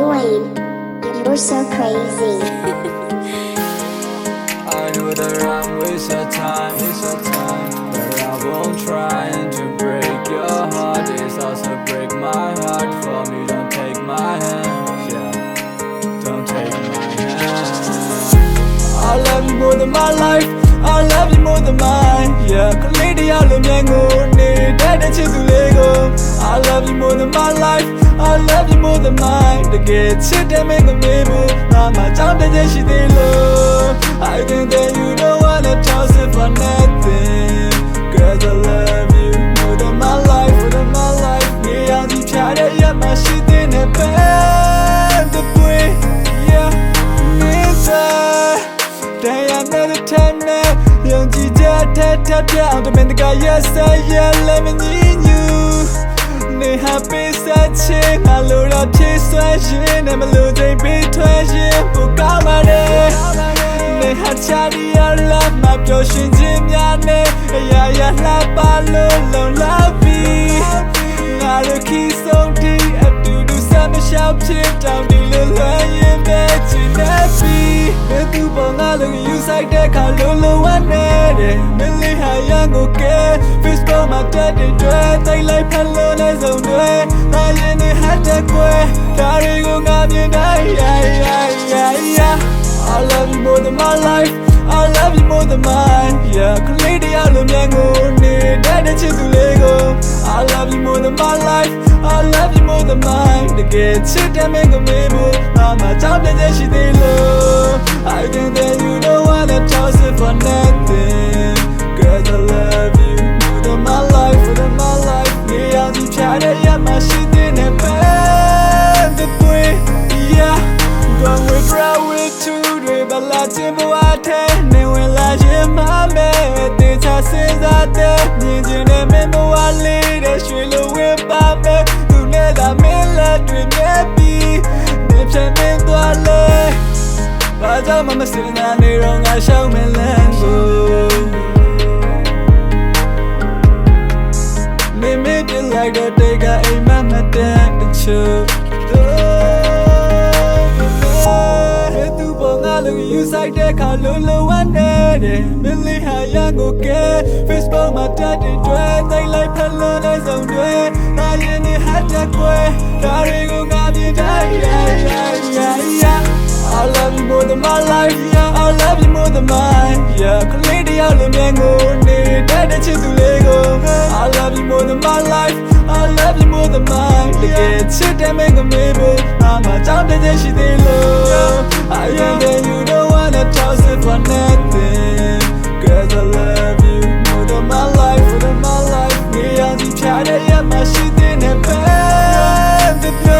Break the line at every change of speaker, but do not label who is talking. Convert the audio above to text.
Lil Wayne, and you're so crazy. I do the wrong, waste wasting time, wasting time, but I won't try to break your heart. It's also break my heart for me. Don't take my hand, yeah, don't take my hand. I love you more than my life. I love you more than mine, yeah. ကလေးတယောက်လိုမြင်ကိုနေတဲ့တဲ့ချစ်သူလေးကို I love you more than my life. I love you more than mine. တကယ်ချစ်တဲ့မင်းကမေးဘူးငါမှကြောက်တဲ့ချက်ရှိသေးလို့ I think that you don't wanna toss it for nothing. Cause I love you more than my life, more than my life. နေအောင်ဒီဖြာတဲ့ရမှရှိသေးတဲ့ပဲတဲ့ပွေ yeah. Inside, day another time now. ယုံကြည်ချက်ထက်ထပ်ပြောင်းတမင်တက yes I yeah let me need you နေဟာပေးဆက်ချင်ငါလိုတော့ဖြည့်ဆွဲရင်နဲ့မလို့ချိန်ပေးထွက်ရင်ပိုကောင်းပါတယ်နေဟာချာဒီရလာမပြောရှင်ခြင်းများနဲ့အရာရာလှပလို့လုံလောက်ပြီးငါတို့ခီးဆုံးတီအတူတူဆက်မရှောက်ဖြစ်တောင်းဒီလိုလွှမ်းရင်ပဲချင်နေပြီဘယ်သူပေါ်ငါလို့ယူဆိုင်တဲ့ခါလုံးလုံးဝနေတဲ့မလေးဟာရန်ကိုကဲ Facebook မှာတက်တဲ့တွေ့တိတ်လိုက်ဖက် လို့လဲဆုံးတွေငါရင်နေဟတ်တဲ့ကွယ်ဒါတွေကိုငါမြင်တိုင်း yeah yeah yeah yeah I love you more than my life I love you more than mine yeah ကလေးတရားလိုမြန်ကိုနေတဲ့တဲ့ချစ်သူလေးကို I love you more than my life I love you more than mine တကယ်ချစ်တဲ့မင်းကမေးဘူးငါမှကြောက်တဲ့ချက်ရှိသေးလို့ ု့ ထဲနေဝင်လာရင်မမဲတေချာစဉ်းစားတဲ့မြင်ချင်တဲ့မင်းဘဝလေးတဲ့ရွှေလိုဝေးပါမယ်သူနဲ့သာမင်းလက်တွေမြဲပြီးနေဖြတ်မင်းသွားလဲဘာကြောင့်မှမစင်နာနေတော့ငါရှောက်မလန်း ငါလို့ယူဆိုင်တဲ့ခါလုံးလုံးဝနေတယ်မလေးဟာရန်ကိုကဲ Facebook မှာတက်တဲ့တွေ့သိလိုက်ဖက်လို့လဲဆုံးတွေငါရင်နေဟတ်တဲ့ကွယ်ဒါတွေကိုငါမြင်တိုင်း yeah yeah yeah yeah I love you more than my life yeah I love you more than mine yeah ကလေးတရားလိုမြန်ကိုနေတဲ့တဲ့ချစ်သူလေးကို I love you more than my life I love you more than mine တကယ်ချစ်တဲ့မင်းကမေးဖို့ငါမှကြောက်တဲ့ချက်ရှိသေးလို့ I am that you don't ရရမရှိတဲ့နဲ့ပဲ